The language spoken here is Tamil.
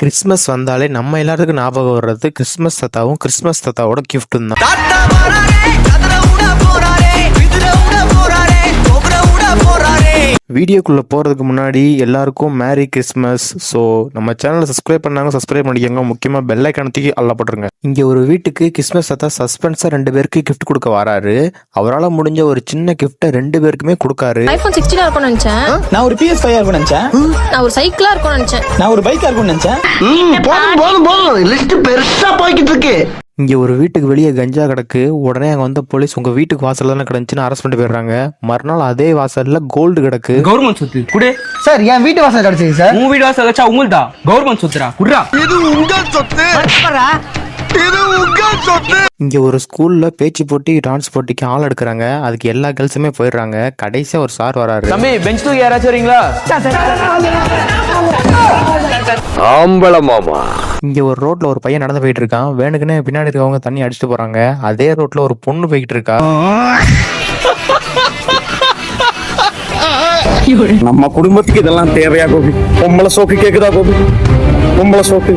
கிறிஸ்மஸ் வந்தாலே நம்ம எல்லாத்துக்கும் ஞாபகம் வர்றது கிறிஸ்மஸ் தத்தாவும் கிறிஸ்மஸ் தத்தாவோட கிஃப்ட்டும் தான். வீடியோக்குள்ளே போகிறதுக்கு முன்னாடி எல்லாருக்கும் மேரி கிறிஸ்மஸ் ஸோ நம்ம சேனலை சப்ஸ்கிரைப் பண்ணாங்க சப்ஸ்கிரைப் பண்ணிக்கோங்க. முக்கியமாக பெல் அல்ல போட்டுருங்க. இங்கே ஒரு வீட்டுக்கு கிறிஸ்மஸ் தாத்தா சஸ்பென்ஸாக ரெண்டு பேருக்கு கிஃப்ட் கொடுக்க வராரு. அவரால் முடிஞ்ச ஒரு சின்ன கிஃப்ட்டை ரெண்டு பேருக்குமே கொடுக்காரு. ஐபோன் சிக்ஸ்டீனா இருக்கும்னு நினைச்சேன். நான் ஒரு பிஎஸ் ஃபைவ் இருக்கும் நினைச்சேன். நான் ஒரு சைக்கிளா இருக்கும்னு நினைச்சேன். நான் ஒரு பைக்கா இருக்கும்னு நினைச்சேன். போதும் போதும் போதும். லிஸ்ட் பெருசா போய்கிட்டு இருக்கு. இங்கே ஒரு வீட்டுக்கு வெளியே கஞ்சா கிடக்கு. உடனே அங்கே வந்த போலீஸ் உங்கள் வீட்டுக்கு வாசல்ல தானே கிடந்துச்சுன்னு அரெஸ்ட் பண்ணிட்டு போயிடுறாங்க. மறுநாள் அதே வாசலில் கோல்டு கிடக்கு. கவர்மெண்ட் சொத்து. குடு. சார் என் வீட்டு வாசல் கிடைச்சது சார். உன் வீடு வாசல் வச்சா உங்கள்தா கவர்மெண்ட் சொத்துடா. குடுறா. இது உங்க சொத்து. இது உங்க சொத்து. இங்கே ஒரு ஸ்கூலில் பேச்சு போட்டி டான்ஸ் போட்டிக்கு ஆள் எடுக்கிறாங்க. அதுக்கு எல்லா கேர்ள்ஸுமே போயிடுறாங்க. கடைசியாக ஒரு சார் வராரு. தம்பி பெஞ்ச் தூக்கி யாராச்சும் வரீங்களா? ஆம்பள மாமா. இங்கே ஒரு ரோட்டில் ஒரு பையன் நடந்து போயிட்டு இருக்கான் வேணுக்குன்னு பின்னாடி இருக்கவங்க தண்ணி அடிச்சுட்டு போகிறாங்க அதே ரோட்டில் ஒரு பொண்ணு போய்கிட்டு இருக்கா நம்ம குடும்பத்துக்கு இதெல்லாம் தேவையா கோபி? பொம்பளை சோக்கு கேக்குதா கோபி? பொம்பளை சோக்கு.